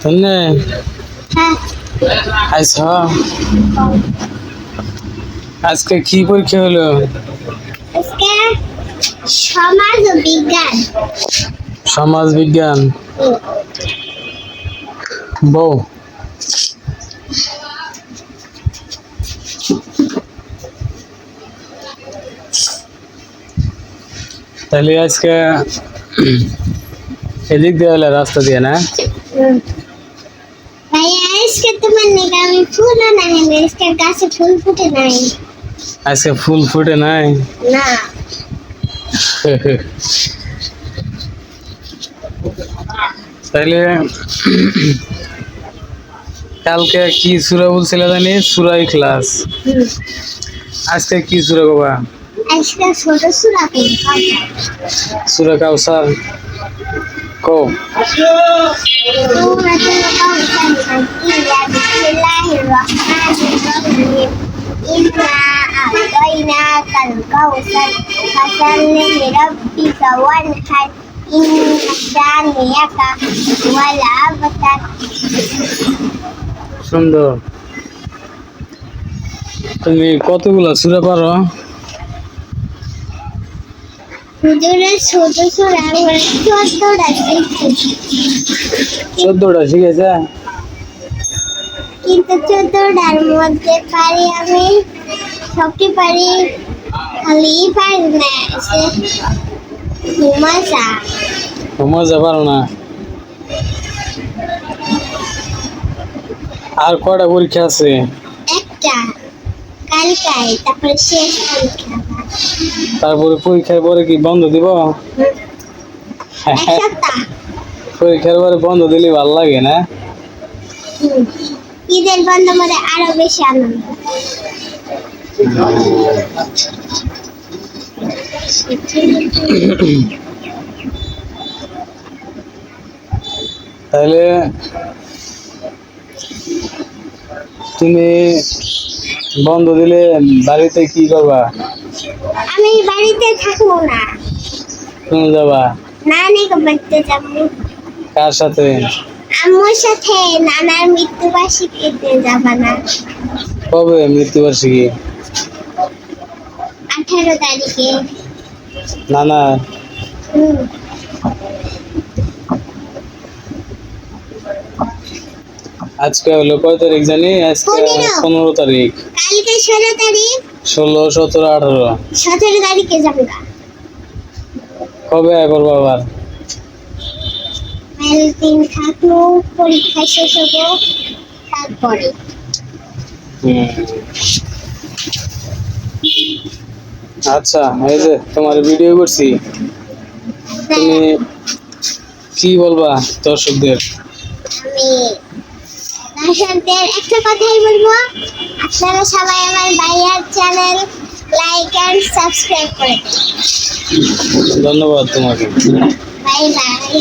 তন্নে হ্যাঁ আইস আজকে কি পরীক্ষা হলো আজকে সমাজ ও বিজ্ঞান সমাজ বিজ্ঞান বউ তাহলে আজকে এদিক দিয়ে হলে রাস্তা দিয়ে না ভাইয়া আজকে তোমার নাকি ফুল নাই আজকে গাছে ফুল ফুটে নাই। আজকে ফুল ফুটে নাই? না। তাহলে কালকে কি সুরা বলছিল জানি? সুরাই ক্লাস। আজকে কি সুরা বাবা? আজকে ছোট সুরা সুরা কাউসার। কো سورة الكوثر مكية بسم الله الرحمن الرحيم إنا أعطيناك الكوثر فصل لربك وانحر إن شانئك هو الأبتر সুন্দর তুমি কতগুলা সুরা পারো হুজুরের ছোট সুরা আমরা চোদ্দটা শিখেছি। চোদ্দটা শিখেছে? কিন্তু চোদ্দটার মধ্যে পারি আমি সবটি পারি খালি পারি না সে ঘুমাসা মজা পারো না। আর কয়টা পরীক্ষা আছে? একটা কালকায় তারপরে শেষ পরীক্ষা। তারপরে পরীক্ষার পরে কি বন্ধ দিব? পরীক্ষার পরে বন্ধ দিলে ভালো লাগে না? ঈদের বন্ধ মধ্যে আরও বেশি আনন্দ। তাহলে তুমি বন্ধ দিলে বাড়িতে কি করবা? আমি বাড়িতে থাকব না। তুমি যাবা? নানি বাড়িতে যাব। কার সাথে? আম্মুর সাথে নানার মৃত্যুবার্ষিকীতে যাবা না। কবে মৃত্যুবার্ষিকী? আঠারো তারিখে। না না আজকে হলো কয় তারিখ জানি? আজকে। পনেরো তারিখ। কালকে ষোলো তারিখ। ষোলো সতেরো আঠারো। সতেরো তারিখে যাব। কবে আয় করব আবার কাল দিন থাকব পরীক্ষা শেষ হব তারপরে। আচ্ছা এই যে তোমার ভিডিও করছি। তুমি কি বলবা দর্শকদের? আমি দর্শকদের একটা কথাই বলব। আপনারা সবাই আমার ভাইয়ার চ্যানেল লাইক অ্যান্ড সাবস্ক্রাইব করে দিন। ধন্যবাদ তোমাকে। Bye bye